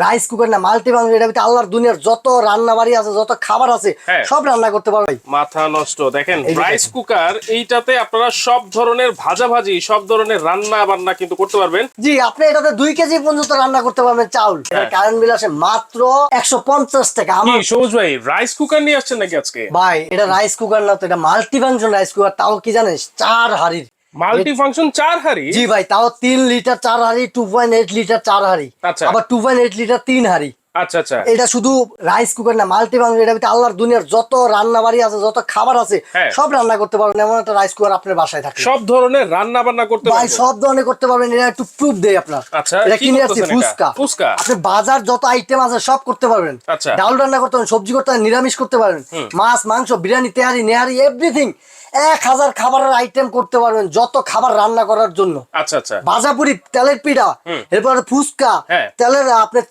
Rice cooker না multi মাংস এটা ভিতরে আল্লাহর দুনিয়ার যত রান্না বাড়ি আছে যত খাবার আছে হ্যাঁ। সব রান্না করতে পারবে মাথা নষ্ট দেখেন রাইস কুকার এইটাতে আপনারা সব ধরনের ভাজাভাজি সব ধরনের রান্না বান্না কিন্তু করতে পারবেন। জি আপনি এটাতে দুই কেজি পর্যন্ত রান্না করতে পারবেন চাউল। হ্যাঁ। কারেন্ট বিল আসে মাত্র একশো পঞ্চাশ টাকা। কি আমার সবুজ ভাই রাইস কুকার নিয়ে আসছেন নাকি আজকে? ভাই এটা রাইস কুকার না তো এটা মাল্টি ফাংশন রাইস কুকার তাও কি জানিস? চার হাড়ির। মাল্টি ফাংশন চার হাড়ি। জি ভাই তাও তিন লিটার চার হাড়ি টু পয়েন্ট এইট লিটার চার হাড়ি। আচ্ছা। আবার টু পয়েন্ট এইট লিটার তিন হাড়ি। আচ্ছা আচ্ছা। এটা শুধু রাইস কুকার না মাল্টি ফাংশন এটা আল্লাহর দুনিয়ার যত রান্না বাড়ি আছে যত খাবার আছে হ্যাঁ। সব রান্না করতে পারবেন এমন একটা রাইস কুকার আপনার বাসায় থাকে। সব ধরনের রান্না বান্না করতে ভাই সব ধরনের করতে পারবেন এটা একটু প্রুফ দেই আপনার। আচ্ছা, এটা কিনে? ফুচকা। ফুচকা? আপনি বাজার যত আইটেম আছে সব করতে পারবেন। আচ্ছা। ডাল রান্না করতে পারবেন সবজি করতে পারবেন নিরামিষ করতে পারবেন মাছ মাংস বিরিয়ানি তেহারি নেহারি এভরিথিং এক হাজার খাবারের আইটেম করতে পারবেন যত খাবার রান্না করার জন্য। আচ্ছা আচ্ছা। ভাজাপুরি তেলের পিঠা এরপরে ফুচকা হ্যাঁ। তেলের আপনার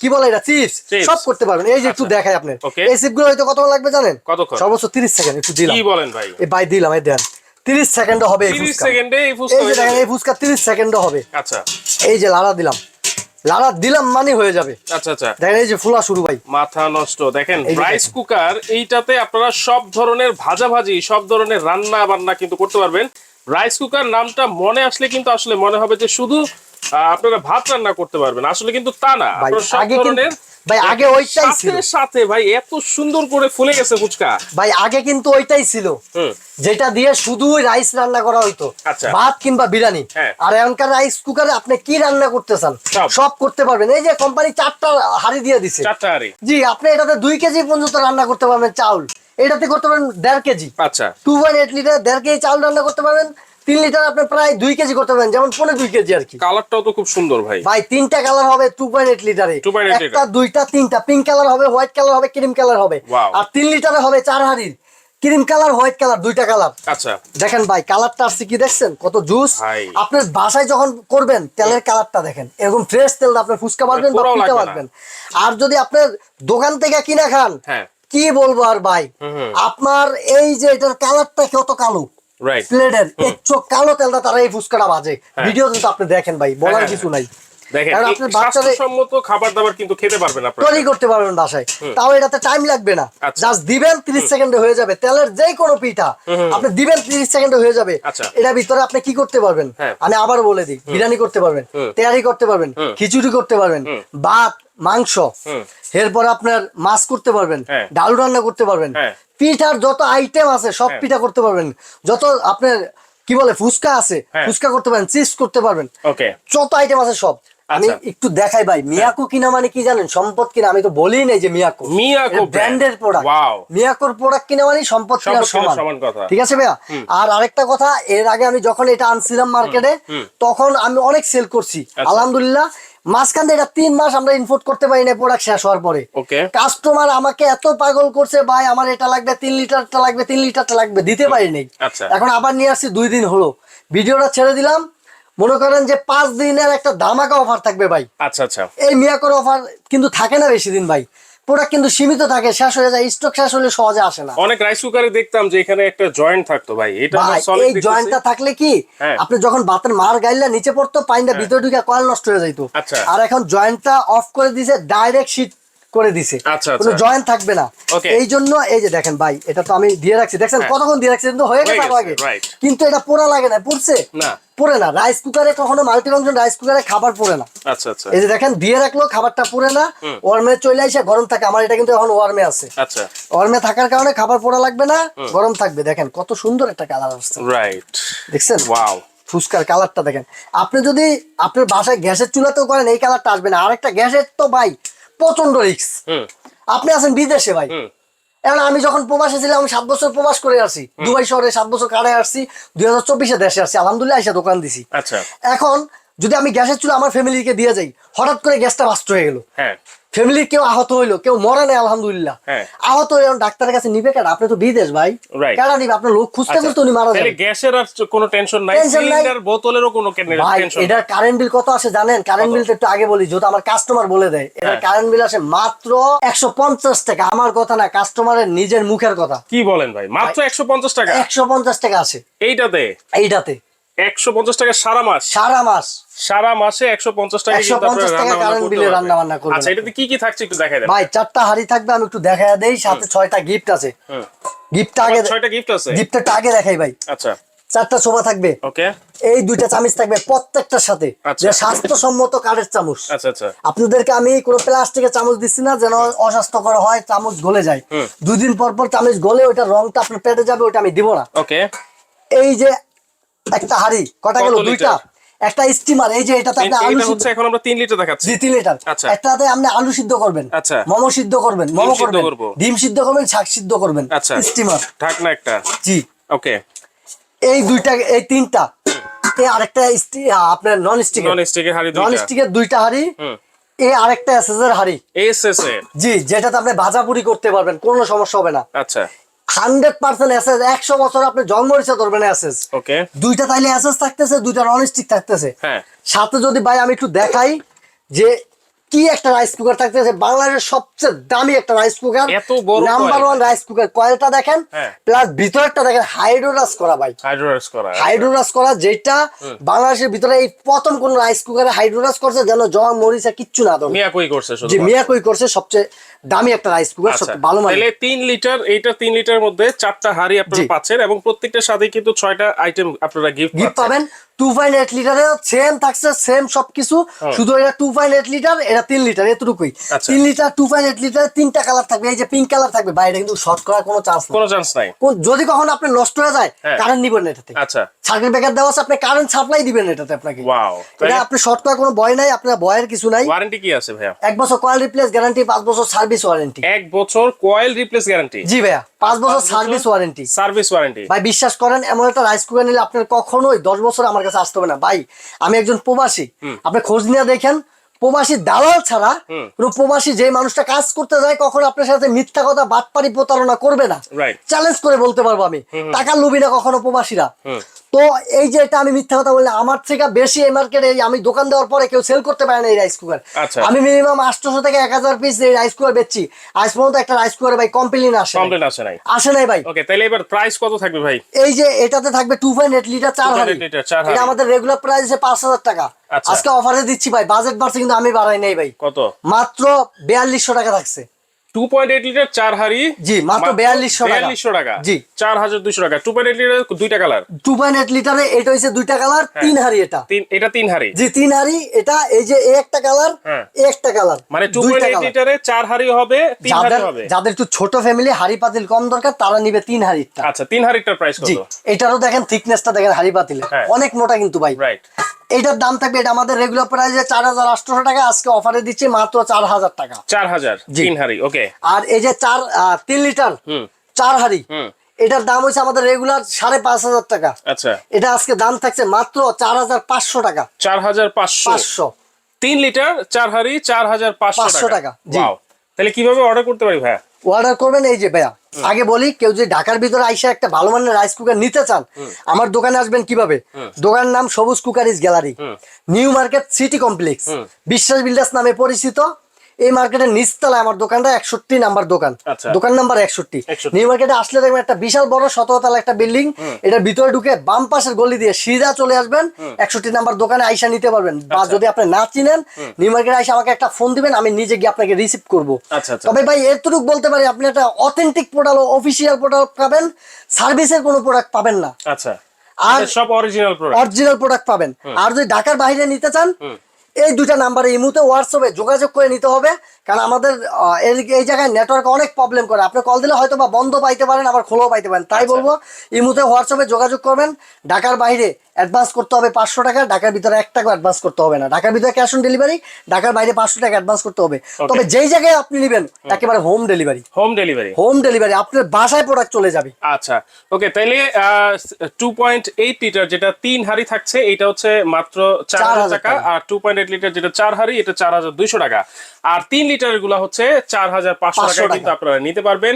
কি বলে এটা চিপস সব করতে পারবেন। এই যে একটু দেখাই আপনার. এই চিপগুলো হয়তো কত লাগবে জানেন? সর্বোচ্চ তিরিশ সেকেন্ড একটু দিলাম। বলেন ভাই? এই ভাই দিলাম এই দেন। তিরিশ সেকেন্ডে হবে এই 30 ফুচকা। সেকেন্ডে এই ফুচকা এই যে দেখেন এই ফুচকা তিরিশ সেকেন্ডে হবে। আচ্ছা। এই যে লাড়া দিলাম। লাড়া দিলাম মানে হয়ে যাবে। আচ্ছা আচ্ছা। দেখেন এই যে ফুলা শুরু ভাই। মাথা নষ্ট। দেখেন রাইস কুকার এইটাতে আপনারা সব ধরনের ভাজাভাজি সব ধরনের রান্না বান্না কিন্তু করতে পারবেন। রাইস কুকার নামটা মনে আসলে কিন্তু আসলে মনে হবে যে শুধু আপনারা ভাত রান্না করতে পারবেন। আসলে কিন্তু তা না। আপনারা সব ধরনের ভাই আগে ওইটাই ছিল। সাথে ভাই এত সুন্দর করে ফুলে গেছে ফুচকা। ভাই আগে কিন্তু ওইটাই ছিল। যেটা দিয়ে শুধু রাইস রান্না করা হইতো। আচ্ছা। ভাত কিংবা বিরিয়ানি। হ্যাঁ। আর এখনকার রাইস কুকারে আপনি কি রান্না করতে চান সব। সব করতে পারবেন। এই যে কোম্পানি চারটা হাড়ি দিয়ে দিছে। চারটা হাঁড়ি। জি আপনি এটাতে দুই কেজি পর্যন্ত রান্না করতে পারবেন চাউল। এটাতে করতে পারবেন দেড় কেজি। আচ্ছা। টু পয়েন্ট এইট লিটার দেড় কেজি চাউল রান্না করতে পারবেন। তিন লিটার আপনি প্রায় দুই কেজি করতে পারেন যেমন পনেরো দুই কেজি আর কি। কালারটাও তো খুব সুন্দর ভাই। ভাই তিনটা কালার হবে টু পয়েন্ট এইট লিটারে একটা দুইটা তিনটা। পিঙ্ক কালার হবে হোয়াইট কালার হবে ক্রিম কালার হবে। আর তিন লিটারে হবে চার হাড়ির। ক্রিম কালার হোয়াইট কালার দুইটা কালার। আচ্ছা। দেখেন ভাই কালারটা আসছে কি দেখছেন? কত জুস। আপনার বাসায় যখন করবেন তেলের কালারটা দেখেন। এরকম ফ্রেশ তেল দিয়ে আপনি ফুচকা বাঁধবেন বা পিঠা লাগবে না। বাঁধবেন। আর যদি আপনার দোকান থেকে কিনা খান হ্যাঁ। কি বলব আর ভাই? আপনার এই যে এটার কালারটা কত কালো? রাইট স্লেডার একটু কালো তেলটা তারা এই ফুচকাটা বাজে ভিডিও কিন্তু আপনি দেখেন ভাই বলার হ্যাঁ, কিছু নাই। দেখেন আপনার স্বাস্থ্যসম্মত খাবার দাবার কিন্তু খেতে পারবেন আপনারা তৈরি করতে পারবেন বাসায় তাও এটাতে টাইম লাগবে না আচ্ছা। জাস্ট দিবেন তিরিশ সেকেন্ডে হয়ে যাবে তেলের যে কোনো পিঠা আপনি দিবেন তিরিশ সেকেন্ডে হয়ে যাবে আচ্ছা। ভিতরে আপনি কি করতে পারবেন হ্যাঁ। আমি আবার বলে দিই বিরিয়ানি করতে পারবেন তেয়ারি করতে পারবেন খিচুড়ি করতে পারবেন ভাত মাংস। এরপর আপনার মাছ করতে পারবেন হ্যাঁ। ডাল রান্না করতে পারবেন হ্যাঁ। পিঠার যত আইটেম আছে সব। পিঠা করতে পারবেন যত আপনার কি বলে ফুচকা আছে। ফুচকা করতে পারেন চিপস করতে পারবেন যত আইটেম আছে সব আমি আচ্ছা। একটু দেখাই ভাই মিয়াকো কিনা মানে কি জানেন? সম্পদ কিনা আমি তো বলি নাই যে মিয়াকো। মিয়াকো ব্র্যান্ডের প্রোডাক্ট. মিয়াকোর প্রোডাক্ট কিনা মানে সম্পদ কিনা সমান। ঠিক আছে ভাইয়া? আর আরেকটা কথা এর আগে আমি যখন এটা আনছিলাম মার্কেটে তখন আমি অনেক সেল করছি। আচ্ছা। আলহামদুলিল্লাহ মাঝখান এটা তিন মাস আমরা ইনপোর্ট করতে পারি না প্রোডাক্ট শেষ হওয়ার পরে। কাস্টমার আমাকে এত পাগল করছে ভাই আমার এটা লাগবে তিন লিটারটা লাগবে তিন লিটারটা লাগবে। দিতে পারিনি আচ্ছা। এখন আবার নিয়ে আসছি দুই দিন হলো। ভিডিওটা ছেড়ে দিলাম। মনে করেন যে পাঁচ দিনের একটা ধামাকা অফার থাকবে ভাই। আচ্ছা আচ্ছা। এই মিয়াকোর অফার কিন্তু থাকে না বেশি দিন ভাই। প্রোডাক্ট কিন্তু সীমিত থাকে শেষ হয়ে যায় স্টক শেষ হলে সহজে আসে না। অনেক রাইস কুকারে দেখতাম যে এখানে একটা জয়েন্ট থাকতো ভাই। এটা এই জয়েন্টটা থাকলে কি হ্যাঁ। আপনি যখন বাতের মার গাইলে নিচে পড়তো পাইনটা ভিতরে ঢুকে কয়েল নষ্ট হয়ে যাইতো। আচ্ছা। আর এখন জয়েন্টটা অফ করে দিছে ডাইরেক্ট শীট করে দিছে। আচ্ছা, কোনো আচ্ছা। জয়েন্ট থাকবে না। এই জন্য এই যে দেখেন ভাই এটা তো আমি দিয়ে রাখছি। দেখছেন হ্যাঁ। কতক্ষণ দিয়ে রাখছি? কিন্তু হয়ে গেছে আগে। কিন্তু এটা পোড়া লাগে না পড়ছে? না। পড়ে না। রাইস কুকারে কখনো মাল্টি ফাংশন রাইস কুকারে খাবার পড়ে না। আচ্ছা আচ্ছা। এই যে দেখেন দিয়ে রাখল খাবারটা পুরে না। ওয়ার্মে চলে আসে গরম থাকে। আমার এটা কিন্তু এখন ওয়ার্মে আছে। আচ্ছা। ওয়ার্মে থাকার কারণে খাবার পোড়া লাগবে না গরম থাকবে। দেখেন কত সুন্দর একটা কালার আসছে। রাইট দেখছেন? ওয়াও ফুচকার কালারটা দেখেন। আপনি যদি আপনার বাসায় গ্যাসের চুলাতেও করেন এই কালারটা আসবে না। আরেকটা গ্যাসের তো ভাই প্রচণ্ড রিক্স আপনি আছেন বিদেশে ভাই। এখন আমি যখন প্রবাসে ছিলাম আমি সাত বছর প্রবাস করে আসছি দুবাই শহরে সাত বছর কারে আসছি দুই হাজার চব্বিশে দেশে আসছি। আলহামদুলিল্লাহ এসে দোকান দিছি। আচ্ছা। এখন যদি আমি গ্যাসের চুলা আমার ফ্যামিলিকে দিয়ে যাই হঠাৎ করে গ্যাসটা বাস্ট হয়ে গেল। হ্যাঁ। ফ্যামিলির কেউ আহত হইল কেউ মরে নাই আলহামদুলিল্লাহ। হ্যাঁ। আহত হইলে এখন ডাক্তারের কাছে নিবে কেন আপনি তো বিদেশ ভাই. কেন নিবে? আপনার লোক খুঁজতে খুঁজতে উনি মারা আচ্ছা, যাবে। গ্যাসের আর কোনো টেনশন নাই। সিলিন্ডার বোতলেরও কোনো ভাই টেনশন এটার কারেন্ট বিল কত আসে জানেন? কারেন্ট বিলটা একটু আগে বলি যেহেতু আমার কাস্টমার বলে দেয়। এটার হ্যাঁ। কারেন্ট বিল আসে মাত্র একশো পঞ্চাশ টাকা। আমার কথা না কাস্টমারের নিজের মুখের কথা। কি বলেন ভাই? মাত্র একশো পঞ্চাশ টাকা? একশো পঞ্চাশ টাকা আছে এইটাতে? এইটাতে। একশো পঞ্চাশ টাকা সারা মাস? সারা মাস। সারা মাসে একশো পঞ্চাশ টাকা কিন্তু 150 টাকা রান্না বান্না করবেন আচ্ছা এটাতে কি কি থাকছে একটু দেখাই দেন। ভাই চারটা হাড়ি থাকবে আমি একটু দেখা দেই সাথে ছয়টা গিফট আছে। গিফটটা আগে ছয়টা গিফট আছে? গিফটটা আগে দেখাই ভাই। আচ্ছা। চারটা শোভা থাকবে। ওকে। এই দুইটা চামচ থাকবে প্রত্যেকটার সাথে। আচ্ছা। যে স্বাস্থ্যসম্মত কাঠের চামচ। আচ্ছা আচ্ছা। আপনাদেরকে আমি কোনো প্লাস্টিকের চামচ দিচ্ছি না যেন অস্বাস্থ্যকর হয় চামচ গলে যায়। দুদিন পর পর চামচ গলে ওইটা রংটা আপনার পেটে যাবে ওইটা আমি দিব না। ওকে। এই যে একটা হাড়ি কটা গেল? দুইটা। একটা স্টিমার এই যে এটাতে আপনি আলু হচ্ছে এখন আমরা তিন লিটার দেখাচ্ছি। জি তিন লিটার। আচ্ছা। একটাতে আপনি আলু সিদ্ধ করবেন আচ্ছা। মোমো সিদ্ধ করবেন মোমো করবেন ডিম সিদ্ধ করবেন শাক সিদ্ধ করবেন আচ্ছা। স্টিমার ঢাকনা একটা। জি। ওকে। এই দুইটা এই তিনটা এই আরেকটা স্টি- আপনার নন স্টিক নন স্টিকের হাড়ি নন দুইটা। স্টিকের দুইটা হাড়ি হুম। এই আরেকটা এসএসের হাড়ি। এস এস জি যেটাতে আপনি ভাজাপুরি করতে পারবেন কোনো সমস্যা হবে না। আচ্ছা। হান্ড্রেড পার্সেন্ট অ্যাসেস একশো বছর আপনি জন্ম মরিচা ধরবেন অ্যাসেস ওকে। দুইটা তাইলে অ্যাসেস থাকতেছে দুইটা নন স্টিক থাকতেছে। হ্যাঁ। সাথে যদি ভাই আমি একটু দেখাই যে কি একটা রাইস কুকার থাকতেছে? বাংলাদেশের সবচেয়ে দামি একটা রাইস কুকার এত বড় নাম্বার ওয়ান রাইস কুকার কয়েলটা দেখেন হ্যাঁ। প্লাস ভিতরেরটা দেখেন হাইড্রোরাস করা ভাই। হাইড্রোরাস করা হাইড্রোরাস করা যেটা বাংলাদেশের ভিতরে এই প্রথম কোন রাইস কুকারে হাইড্রোরাস করছে যেন জমা মরিচা কিচ্ছু না ধরে। মিয়া কই করছে শুধু যে মিয়াকই করছে সবচেয়ে দামি একটা রাইস কুকার আচ্ছা। সবচেয়ে ভালো মানে তাহলে তিন লিটার এইটা তিন লিটার মধ্যে চারটা হাড়ি আপনারা পাচ্ছেন এবং প্রত্যেকটার সাথে কিন্তু ছয়টা আইটেম আপনারা গিফট গিফট পাবেন। টু পয়েন্ট এইট লিটারের সেম থাকছে সেম সবকিছু। শুধু এটা টু পয়েন্ট এইট লিটার এটা তিন লিটার এতটুকুই। আচ্ছা। তিন litre two point eight litre তিনটা কালার থাকবে এই যে পিঙ্ক কালার থাকবে। বাইরে কিন্তু শর্ট করার কোনো চান্স কোনো চান্স নাই। যদি কখনো আপনি নষ্ট হয়ে যায় হ্যাঁ। কারেন্ট নিবেন না এটাতে। আচ্ছা। সার্কিট ব্রেকার দেওয়া আছে আপনি কারেন্ট সাপ্লাই দিবেন এটাতে আপনাকে। ওয়াও এটা আপনি শর্ট করার কোনো ভয় নাই আপনার ভয়ের কিছু নাই। ওয়ারেন্টি কি আছে ভাইয়া? এক বছর কয়েল রিপ্লেস গ্যারান্টি পাঁচ বছর সার্ভিস ওয়ারেন্টি এক বছর কয়েল রিপ্লেস গ্যারান্টি জি ভাইয়া। পাঁচ বছর? সার্ভিস ওয়ারেন্টি সার্ভিস ওয়ারেন্টি ভাই বিশ্বাস করেন এমন একটা রাইস কুকার নিলে আপনার কখনোই দশ বছর আমার কাছে আসতে হবে না। ভাই আমি একজন প্রবাসী। আপনি খোঁজ নিয়ে দেখেন প্রবাসী দালাল ছাড়া কোনো প্রবাসী যে মানুষটা কাজ করতে যায় কখনো আপনার সাথে মিথ্যা কথা বাটপারি প্রতারণা করবে না। চ্যালেঞ্জ করে বলতে পারব আমি। টাকা লুবি না কখনো প্রবাসীরা। তো এই যে এটা আমি মিথ্যা কথা বললাম আমার থেকে বেশি এই মার্কেটে আমি দোকান দেওয়ার পরে কেউ সেল করতে পারে না এই রাইস কুকার আচ্ছা। আমি মিনিমাম আটশোশো থেকে এক হাজার পিস এই রাইস কুকার বেচছি আজ পর্যন্ত একটা রাইস কুকার ভাই কমপ্লেন আসে কমপ্লেন আসে নাই। আসে নাই ভাই। ওকে তাহলে এবার প্রাইস কত থাকবে ভাই? এই যে এটাতে থাকবে টু পয়েন্ট এইট লিটার চার 2.8 হাড়ি লিটার, চার হাঁড়ি। এটা আমাদের রেগুলার প্রাইস আছে পাঁচ হাজার টাকা। আচ্ছা। আজকে অফারে দিচ্ছি ভাই বাজেট বাড়ছে কিন্তু আমি বাড়াই নাই ভাই। কত? মাত্র বিয়াল্লিশশো টাকা থাকছে। টু পয়েন্ট এইট লিটার চার হাড়ি? জি, মাত্র বিয়াল্লিশশো টাকা। জি। চার হাজার দুইশো টাকা। টু পয়েন্ট লিটার দুইটা কালার টু পয়েন্ট লিটারে এটা হচ্ছে দুইটা কালার তিন হাড়ি এটা। এটা তিন হাড়ি। জি তিন হাড়ি এটা এই যে একটা কালার হ্যাঁ। একটা কালার মানে টু পয়েন্ট লিটারে চার হাড়ি হবে তিন হাড়ি হবে। যাদের একটু ছোট ফ্যামিলি হাড়ি পাতিল কম দরকার তারা নিবে তিন হাড়িটা আচ্ছা তিন হাড়িটার প্রাইস কত? এটারও দেখেন থিকনেসটা দেখেন হাড়ি পাতিলে হ্যাঁ। অনেক মোটা কিন্তু ভাই। রাইট এটার দাম থাকবে এটা আমাদের রেগুলার প্রাইসে চার হাজার আটশোশো টাকা আজকে অফারে দিচ্ছি মাত্র চার হাজার টাকা। চার হাজার তিন হাড়ি ওকে আর এই যে চার তিন লিটার চার হাড়ি। হুম। এটার দাম হচ্ছে আমাদের রেগুলার সাড়ে পাঁচ হাজার টাকা। আচ্ছা। এটা আজকে দাম থাকছে মাত্র চার হাজার পাঁচশো টাকা। চার হাজার পাঁচশো। পাঁচশো। তিন লিটার চার হাড়ি চার হাজার পাঁচশো টাকা, তাহলে কীভাবে অর্ডার করতে পারি ভাইয়া? অর্ডার করবেন এই যে ভাইয়া আগে বলি কেউ যদি ঢাকার ভিতরে আইসা একটা ভালো মানের রাইস কুকার নিতে চান আমার দোকানে আসবেন কীভাবে? দোকানের নাম Sabuj cookeries gallery new market city complex Biswas builders নামে পরিচিত। এই মার্কেটের নিচতলায় আমার দোকানটা একষট্টি নাম্বার দোকান। আচ্ছা। দোকান নাম্বার একষট্টি। নিউ মার্কেটে আসলে দেখবেন একটা বিশাল বড় শততলা একটা বিল্ডিং। এটার ভিতরে ঢুকে বাম পাশের গলি দিয়ে সিধা চলে আসবেন। একষট্টি নাম্বার দোকানে আইসা নিতে পারবেন। বা আচ্ছা। যদি আপনি না চিনেন নিউ মার্কেটে আইসা আমাকে একটা ফোন দিবেন আমি নিজে গিয়ে আপনাকে রিসিভ করব। আচ্ছা তবে ভাই এতটুকু বলতে পারি আপনি একটা অথেন্টিক পোর্টাল অফিসিয়াল পোর্টাল পাবেন। সার্ভিসের কোনো প্রোডাক্ট পাবেন না। আচ্ছা। আর সব অরিজিনাল প্রোডাক্ট অরিজিনাল প্রোডাক্ট পাবেন। আর যদি ঢাকার বাইরে নিতে চান এই দুটা নাম্বারে এই মুহূর্তে হোয়াটসঅ্যাপে যোগাযোগ করে নিতে হবে। কারণ আমাদের এই- জায়গায় নেটওয়ার্ক অনেক প্রবলেম করে। আপনি কল দিলে হয়তো বা বন্ধ পাইতে পারেন আবার খোলাও পাইতে পারেন। তাই বলব এই মুহূর্তে হোয়াটসঅ্যাপে যোগাযোগ করবেন। ঢাকার বাইরে অ্যাডভান্স করতে হবে পাঁচশো টাকা ঢাকার ভিতরে এক টাকা অ্যাডভান্স করতে হবে না। ঢাকার ভিতরে ক্যাশ অন ডেলিভারি ঢাকার বাইরে পাঁচশো টাকা অ্যাডভান্স করতে হবে। তবে যেই জায়গায় আপনি নেবেন একেবারে home delivery home delivery home delivery আপনার বাসায় প্রোডাক্ট চলে যাবে। আচ্ছা। ওকে তাইলে টু পয়েন্ট এইট লিটার যেটা তিন হাড়ি থাকছে এটা হচ্ছে মাত্র চার হাজার টাকা। টাকা। আর টু পয়েন্ট এইট লিটার যেটা চার হাড়ি এটা চার হাজার দুইশো টাকা। আর তিন লিটারগুলা হচ্ছে চার হাজার পাঁচশো টাকা কিন্তু আপনারা নিতে পারবেন।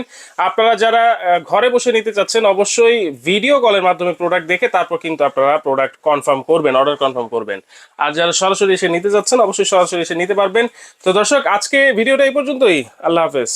আপনারা যারা ঘরে বসে নিতে চাচ্ছেন অবশ্যই ভিডিও কলের মাধ্যমে প্রোডাক্ট দেখে তারপর কিন্তু আপনারা প্রোডাক্ট কনফার্ম করবেন অর্ডার কনফার্ম করবেন। আর যারা সরাসরি এসে নিতে চাচ্ছেন অবশ্যই সরাসরি এসে নিতে পারবেন। তো দর্শক আজকে ভিডিওটা এই পর্যন্তই। আল্লাহ হাফেজ।